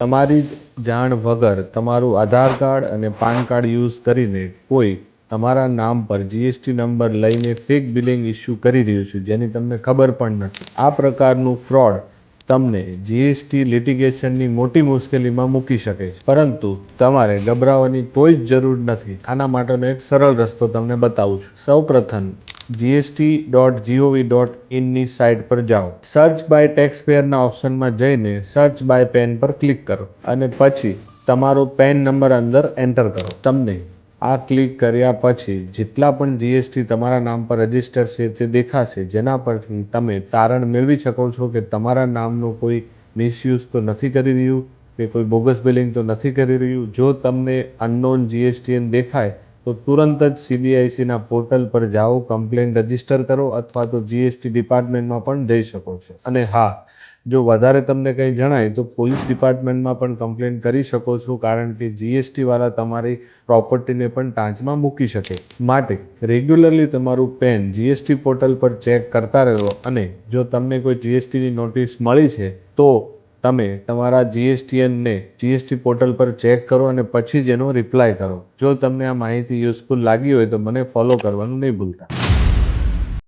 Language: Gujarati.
તમારી જાણ વગર તમારું આધાર કાર્ડ અને પાન કાર્ડ યુઝ કરીને કોઈ તમારા નામ પર જીએસટી નંબર લઈને ફેક બિલિંગ ઇસ્યુ કરી રહ્યું છે, જેની તમને ખબર પણ નથી. આ પ્રકારનું ફ્રોડ તમને જીએસટી લિટિગેશનની મોટી મુશ્કેલીમાં મૂકી શકે છે. પરંતુ તમારે ગભરાવાની કોઈ જ જરૂર નથી. આના માટેનો એક સરળ રસ્તો તમને બતાવું છું. સૌપ્રથમ જીએસટી ડોટ જીઓવી ડોટ ઇનની સાઇટ પર જાઓ. સર્ચ બાય ટેક્સ પેયરના ઓપ્શનમાં જઈને સર્ચ બાય પેન પર ક્લિક કરો અને પછી તમારો પેન નંબર અંદર એન્ટર કરો. તમને આ ક્લિક કર્યા પછી જેટલા પણ જીએસટી તમારા નામ પર રજિસ્ટર છે તે દેખાશે. જેના પરથી તમે તારણ મેળવી શકો છો કે તમારા નામનો કોઈ મિસયુઝ તો નથી કરી રહ્યું, કે કોઈ બોગસ બિલિંગ તો નથી કરી રહ્યું. જો તમને અનનોન જીએસટીએન દેખાય તો તુરંત જ સીબીઆઈસીના પોર્ટલ પર જાઓ, કમ્પ્લેન રજિસ્ટર કરો અથવા તો જીએસટી ડિપાર્ટમેન્ટમાં પણ જઈ શકો છો. અને હા, જો વધારે તમને કંઈ જણાય તો પોલીસ ડિપાર્ટમેન્ટમાં પણ કમ્પ્લેન કરી શકો છો, કારણ કે જીએસટીવાળા તમારી પ્રોપર્ટીને પણ ટાંચમાં મૂકી શકે. માટે રેગ્યુલરલી તમારું પેન જીએસટી પોર્ટલ પર ચેક કરતા રહો અને જો તમને કોઈ જીએસટીની નોટિસ મળી છે, તો તમે તમારા જીએસટીએનને જીએસટી પોર્ટલ પર ચેક કરો અને પછી જ એનો રિપ્લાય કરો. જો તમને આ માહિતી યુઝફુલ લાગી હોય તો મને ફોલો કરવાનું નહીં ભૂલતા.